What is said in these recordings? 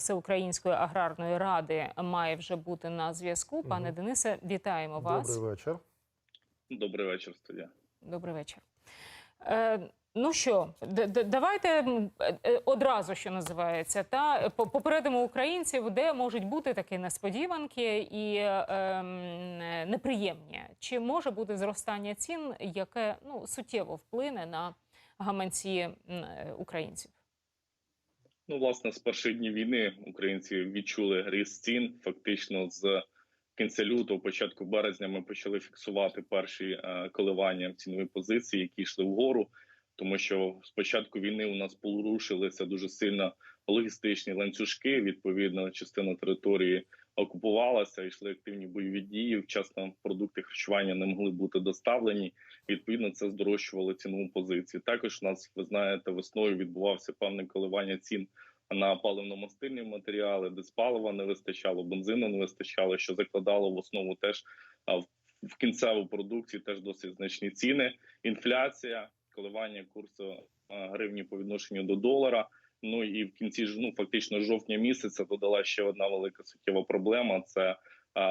Всеукраїнської аграрної ради має вже бути на зв'язку. Пане Денисе, вітаємо вас. Добрий вечір. Добрий вечір, студія. Добрий вечір. Е, ну що, д- д- давайте е, е, одразу, що називається, та попередимо українців, де можуть бути такі несподіванки і е, ем, неприємні. Чи може бути зростання цін, яке ну суттєво вплине на гаманці е, українців? Ну, власне, з перших днів війни українці відчули ріст цін. Фактично, з кінця лютого, початку березня, ми почали фіксувати перші е, коливання в ціновій позиції, які йшли вгору. Тому що з початку війни у нас порушилися дуже сильно логістичні ланцюжки. Відповідно, частина території окупувалася, йшли активні бойові дії. Вчасно продукти харчування не могли бути доставлені. Відповідно, це здорожчувало цінову позицію. Також у нас, ви знаєте, весною відбувався певне коливання цін на паливно-мастильні матеріали, де палива не вистачало, бензину не вистачало, що закладало в основу теж в кінцеву продукцію теж досить значні ціни. Інфляція, коливання курсу гривні по відношенню до долара. Ну і в кінці ну фактично жовтня місяця додала ще одна велика суттєва проблема: це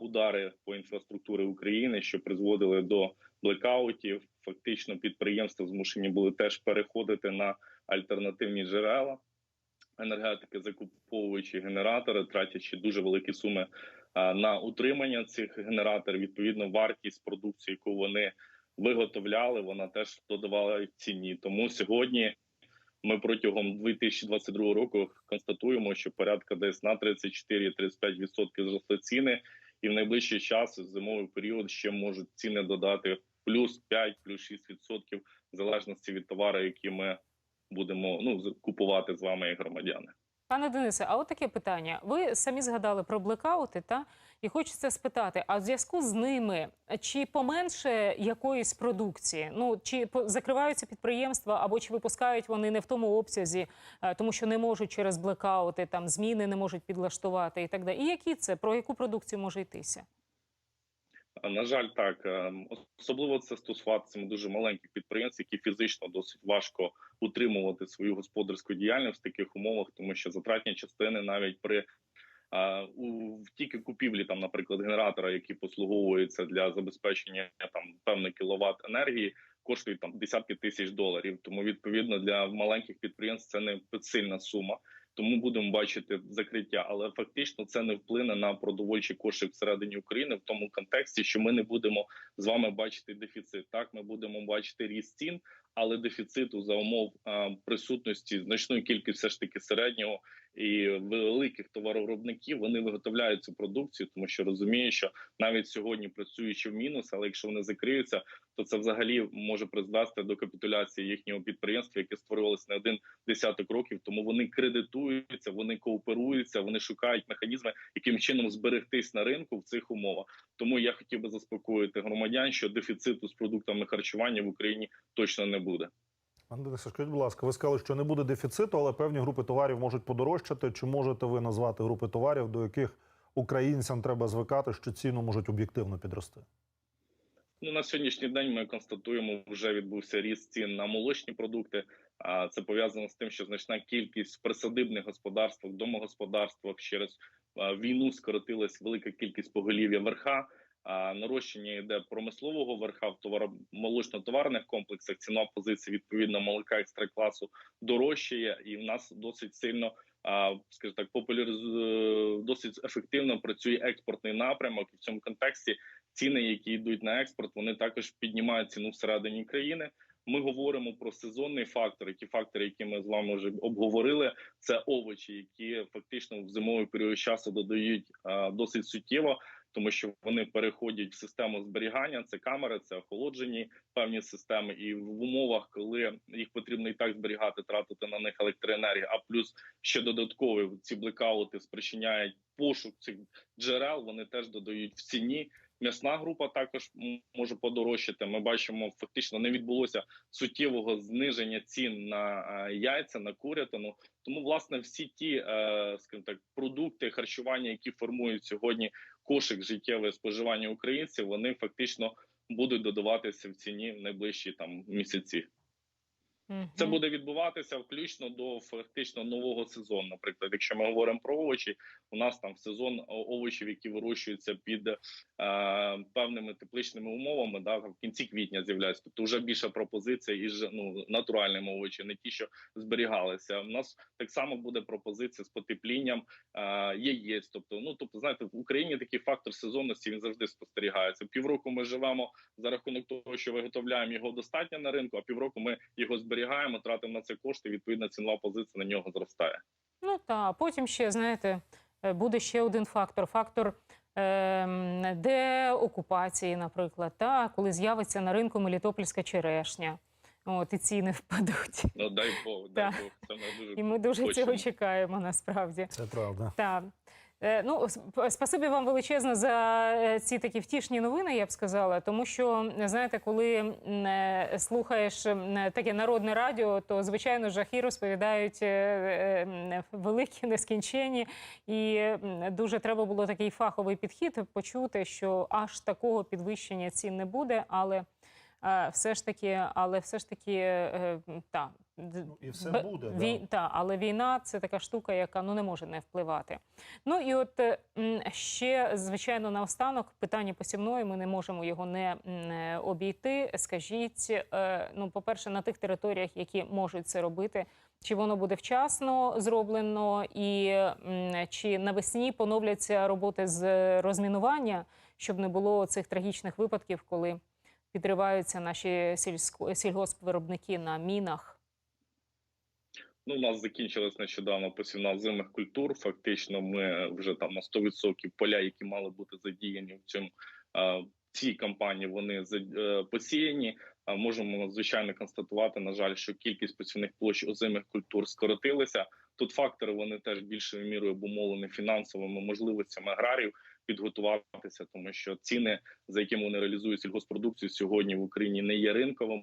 удари по інфраструктурі України, що призводили до блекаутів. Фактично, підприємства змушені були теж переходити на альтернативні джерела енергетики, закуповуючи генератори, тратячи дуже великі суми на утримання цих генераторів. Відповідно, вартість продукції, яку вони виготовляли, вона теж додавала ціні. Тому сьогодні. Ми протягом 2022 року констатуємо, що порядка десь на 34-35% зросли ціни, і в найближчий час зимовий період ще можуть ціни додати плюс 5, плюс 6% в залежності від товару, які ми будемо ну купувати з вами, як громадяни. Пане Денисе, а от таке питання. Ви самі згадали про блекаути, та і хочеться спитати: а в зв'язку з ними чи поменше якоїсь продукції? Ну чи закриваються підприємства, або чи випускають вони не в тому обсязі, е, тому що не можуть через блекаути, там зміни не можуть підлаштувати і так далі. І які це про яку продукцію може йтися? На жаль, так Ем, особливо це стосуватиме дуже маленьких підприємств, які фізично досить важко утримувати свою господарську діяльність в таких умовах, тому що затратні частини навіть при у тільки купівлі там, наприклад, генератора, які послуговуються для забезпечення там певної кіловат енергії, коштують там десятки тисяч доларів. Тому відповідно для маленьких підприємств це не сильна сума. Тому будемо бачити закриття, але фактично це не вплине на продовольчий кошик всередині України в тому контексті, що ми не будемо з вами бачити дефіцит. Так, ми будемо бачити ріст цін, але дефіциту за умов присутності значної кількості все ж таки середнього і великих товаровиробників вони виготовляють цю продукцію, тому що розуміють, що навіть сьогодні працюючи в мінус, але якщо вони закриються, то це взагалі може призвести до капітуляції їхнього підприємства, яке створювалося не один десяток років. Тому вони кредитуються, вони кооперуються, вони шукають механізми, яким чином зберегтись на ринку в цих умовах. Тому я хотів би заспокоїти громадян, що дефіциту з продуктами харчування в Україні точно не буде. Пане скажіть, будь ласка, ви сказали, що не буде дефіциту, але певні групи товарів можуть подорожчати. Чи можете ви назвати групи товарів, до яких українцям треба звикати, що ціну можуть об'єктивно підрости? Ну на сьогоднішній день ми констатуємо, вже відбувся ріст цін на молочні продукти. А це пов'язано з тим, що значна кількість присадибних господарствах, домогосподарствах через війну скоротилась велика кількість поголів'я верха. А нарощення йде промислового верха в товаро молочно-товарних комплексах. Ціна позиції відповідно молока екстракласу дорожчає, і в нас досить сильно. Скажімо так, популяризує досить ефективно працює експортний напрямок. І в цьому контексті ціни, які йдуть на експорт, вони також піднімають ціну всередині країни. Ми говоримо про сезонний фактор. Ті фактори, які ми з вами вже обговорили, це овочі, які фактично в зимовий період часу додають а, досить суттєво, тому що вони переходять в систему зберігання. Це камери, це охолоджені певні системи, і в умовах, коли їх потрібно і так зберігати, тратити на них електроенергію, а плюс ще додаткові ці блекаути спричиняють пошук цих джерел. Вони теж додають в ціні. М'ясна група також може подорожчати. Ми бачимо, фактично не відбулося суттєвого зниження цін на е, яйця, на курятину. Тому, власне, всі ті, е, скажімо так, продукти харчування, які формують сьогодні кошик життєве споживання українців, вони фактично будуть додаватися в ціні в найближчі там місяці. Це буде відбуватися включно до фактично нового сезону. Наприклад, якщо ми говоримо про овочі, у нас там сезон овочів, які вирощуються під е, певними тепличними умовами, да в кінці квітня з'являються. Тобто вже більша пропозиція із ну натуральними овочі, не ті, що зберігалися. У нас так само буде пропозиція з потеплінням е, яєць. Тобто, ну тобто, знаєте, в Україні такий фактор сезонності він завжди спостерігається. Півроку ми живемо за рахунок того, що виготовляємо його достатньо на ринку, а півроку ми його зберігаємо, тратимо на це кошти. Відповідно, цінова позиція на нього зростає. Ну та потім ще знаєте, е, буде ще один фактор: фактор ем, деокупації, наприклад, та коли з'явиться на ринку мелітопольська черешня. От і ціни впадуть. Ну дай Бог, дай Бог. Це дуже І ми дуже Хочемо. цього чекаємо насправді. Це правда. Так. Е, Ну, спасибі вам величезно за е, ці такі втішні новини, я б сказала. Тому що, знаєте, коли е, слухаєш таке народне радіо, то звичайно жахи розповідають великі, нескінчені. І дуже треба було такий фаховий підхід почути, що аж такого підвищення цін не буде, але. Все ж таки, але все ж таки, м, та д- Ну, і все буде. Вій... Да. Та, але війна це така штука, яка ну не може не впливати. Ну і от е, ще звичайно наостанок питання посівної. Ми не можемо його не м, е, обійти. Скажіть, е, ну по перше, на тих територіях, які можуть це робити. Чи воно буде вчасно зроблено, і чи навесні поновляться роботи з розмінування, щоб не було цих трагічних випадків, коли підриваються наші сільсько сільгоспвиробники на мінах? Ну, у нас закінчилась нещодавно посівна озимих культур. Фактично, ми вже там на 100% поля, які мали бути задіяні в цьому цій кампанії, вони е, посіяні. Можемо звичайно констатувати, на жаль, що кількість посівних площ озимих культур скоротилася. Тут фактори вони теж більшою мірою обумовлені фінансовими можливостями аграрів підготуватися, тому що ціни, за якими вони реалізують сільгоспродукцію, сьогодні в Україні не є ринковими.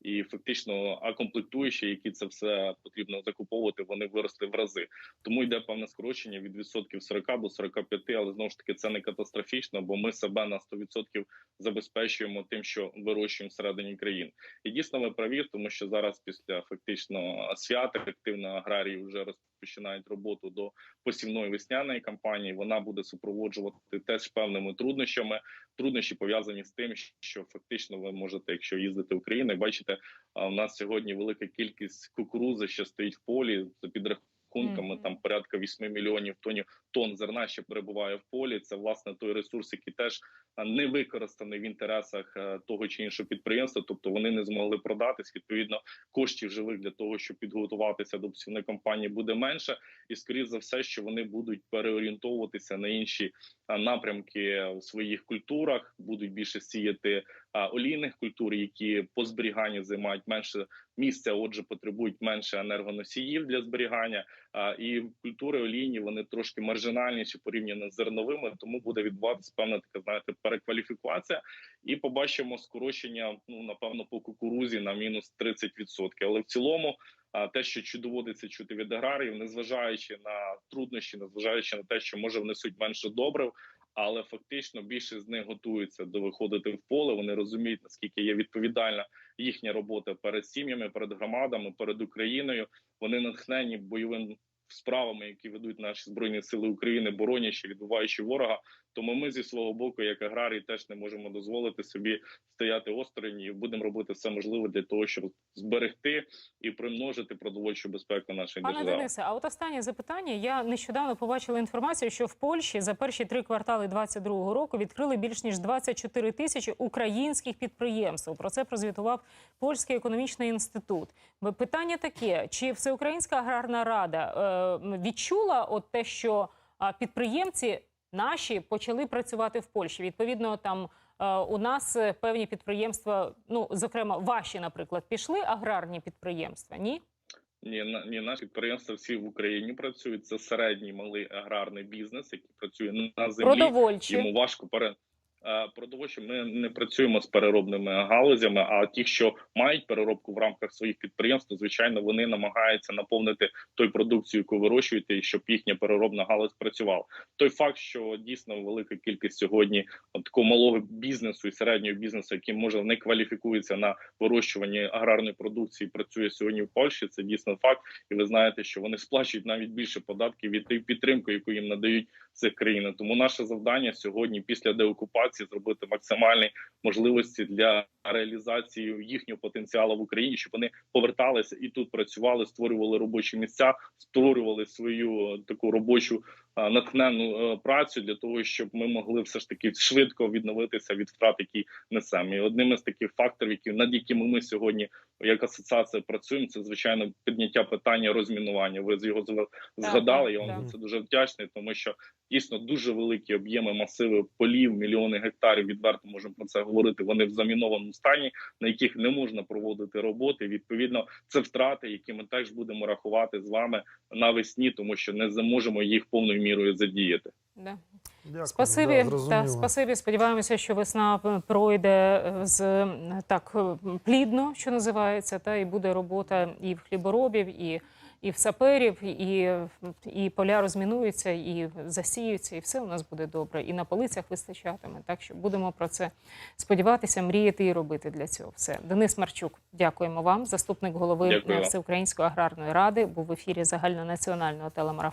І фактично, а комплектуючі, які це все потрібно закуповувати, вони виросли в рази. Тому йде певне скорочення від відсотків 40 до 45, але знову ж таки це не катастрофічно, бо ми себе на 100% забезпечуємо тим, що вирощуємо всередині країни. І дійсно ви праві, тому що зараз після фактично свят активно аграрії вже розпочинають роботу до посівної весняної кампанії. Вона буде супроводжувати теж певними труднощами. Труднощі пов'язані з тим, що фактично ви можете, якщо їздити Україною, бачите, а у нас сьогодні велика кількість кукурузи, що стоїть в полі за підрахунками. Мгм. Там порядка 8 мільйонів тонів тонн зерна, що перебуває в полі. Це власне той ресурс, який теж не використаний в інтересах е, того чи іншого підприємства. Тобто вони не змогли продатись. Відповідно, коштів живих для того, щоб підготуватися до посівної кампанії, буде менше, і скоріш за все, що вони будуть переорієнтовуватися на інші напрямки в своїх культурах, будуть більше сіяти олійних культур, які по зберіганню займають менше місця, отже, потребують менше енергоносіїв для зберігання. І культури олійні вони трошки маржинальніші порівняно з зерновими, тому буде відбуватися певна така, знаєте, перекваліфікація, і побачимо скорочення. Ну напевно, по кукурузі на мінус 30%. Але в цілому. Те, що доводиться чути від аграрів, незважаючи на труднощі, незважаючи на те, що може внесуть менше добрив, але фактично більше з них готуються до виходити в поле. Вони розуміють наскільки є відповідальна їхня робота перед сім'ями, перед громадами, перед Україною. Вони натхнені бойовим справами, які ведуть наші збройні сили України, боронячи, відбуваючи ворога. Тому ми зі свого боку, як аграрії, теж не можемо дозволити собі стояти осторонь і будемо робити все можливе для того, щоб зберегти і примножити продовольчу безпеку нашої Пане держави. Денисе, а от останнє запитання. Я нещодавно побачила інформацію, що в Польщі за перші три квартали 2022 року відкрили більш ніж 24 тисячі українських підприємств. Про це прозвітував Польський економічний інститут. Питання таке: чи Всеукраїнська аграрна рада е, відчула от те, що підприємці наші почали працювати в Польщі? Відповідно, там. е, У нас е, певні підприємства, ну зокрема, ваші, наприклад, пішли аграрні підприємства. Ні, Ні, ні, наші підприємства всі в Україні працюють. Це середній малий аграрний бізнес, який працює на землі. продовольчі. Йому важко пере е, продовольчим ми не працюємо з переробними галузями. А ті, що мають переробку в рамках своїх підприємств, звичайно, вони намагаються наповнити той продукцію, яку вирощуєте, і щоб їхня переробна галузь працювала. Той факт, що дійсно велика кількість сьогодні такого малого бізнесу і середнього бізнесу, який може не кваліфікується на вирощуванні аграрної продукції, працює сьогодні в Польщі. Це дійсно факт, і ви знаєте, що вони сплачують навіть більше податків від тієї підтримки, яку їм надають цих країн. Тому наше завдання сьогодні, після деокупації, зробити максимальні можливості для реалізації їхнього потенціалу в Україні, щоб вони поверталися і тут працювали, створювали робочі місця, створювали свою е, таку робочу е, натхненну е, працю для того, щоб ми могли все ж таки швидко відновитися від втрат, які несемо. І одним із таких факторів, які над якими ми сьогодні, як асоціація, працюємо, це звичайно підняття питання розмінування. Ви з його згадали. Я вам так. за це дуже вдячний, тому що дійсно дуже великі об'єми масиви полів, мільйони гектарів. Відверто можемо про це говорити. Вони в замінованому стані, на яких не можна проводити роботи. Відповідно, це втрати, які ми теж будемо рахувати з вами навесні, тому що не зможемо їх повною мірою задіяти. Да. Дякую. Спасибі, Да, та, спасибі. Сподіваємося, що весна пройде з так плідно, що називається, та і буде робота і в хліборобів, і, і в саперів, і, і поля розмінуються, і засіються, і все у нас буде добре. І на полицях вистачатиме. Так що будемо про це сподіватися, мріяти і робити для цього. Все. Денис Марчук, дякуємо вам. Заступник голови Дякую. Всеукраїнської аграрної ради був в ефірі загальнонаціонального телемарафону.